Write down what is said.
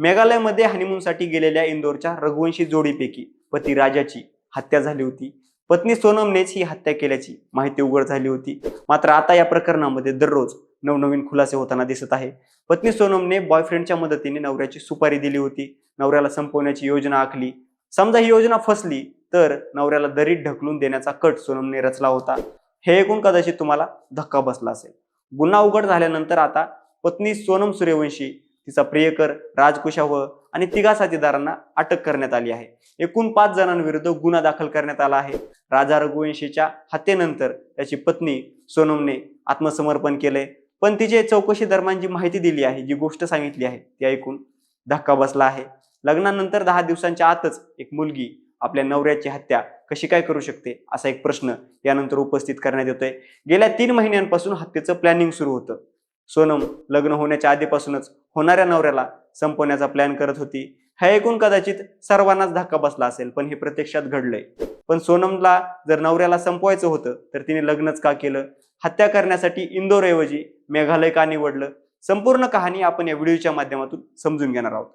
मेघालयमध्ये हनीमूनसाठी गेलेल्या इंदोरच्या रघुवंशी जोडीपैकी पती राजाची हत्या झाली होती. पत्नी सोनमनेच ही हत्या केल्याची माहिती उघड झाली होती. मात्र आता या प्रकरणामध्ये दररोज नवनवीन खुलासे होताना दिसत आहे. पत्नी सोनमने बॉयफ्रेंडच्या मदतीने नवऱ्याची सुपारी दिली होती. नवऱ्याला संपवण्याची योजना आखली. समजा ही योजना फसली तर नवऱ्याला दरीत ढकलून देण्याचा कट सोनमने रचला होता. हे ऐकून कदाचित तुम्हाला धक्का बसला असेल. गुन्हा उघड झाल्यानंतर आता पत्नी सोनम सूर्यवंशी तिचा प्रियकर राजकुशाव आणि तिघा साथीदारांना अटक करण्यात आली आहे. एकूण पाच जणांविरुद्ध गुन्हा दाखल करण्यात आला आहे. राजा रघुवंशीच्या हत्येनंतर त्याची पत्नी सोनमने आत्मसमर्पण केलंय. पण तिचे चौकशी दरम्यान जी माहिती दिली आहे जी गोष्ट सांगितली आहे ती ऐकून धक्का बसला आहे. लग्नानंतर दहा दिवसांच्या आतच एक मुलगी आपल्या नवऱ्याची हत्या कशी काय करू शकते असा एक प्रश्न यानंतर उपस्थित करण्यात येतोय. गेल्या तीन महिन्यांपासून हत्येचं प्लॅनिंग सुरू होतं. सोनम लग्न होण्याच्या आधीपासूनच होणाऱ्या नवऱ्याला संपवण्याचा प्लॅन करत होती. हे ऐकून कदाचित सर्वांनाच धक्का बसला असेल पण हे प्रत्यक्षात घडलंय. पण सोनमला जर नवऱ्याला संपवायचं होतं तर तिने लग्नच का केलं? हत्या करण्यासाठी इंदोरऐवजी मेघालय का निवडलं? संपूर्ण कहाणी आपण या व्हिडिओच्या माध्यमातून समजून घेणार आहोत.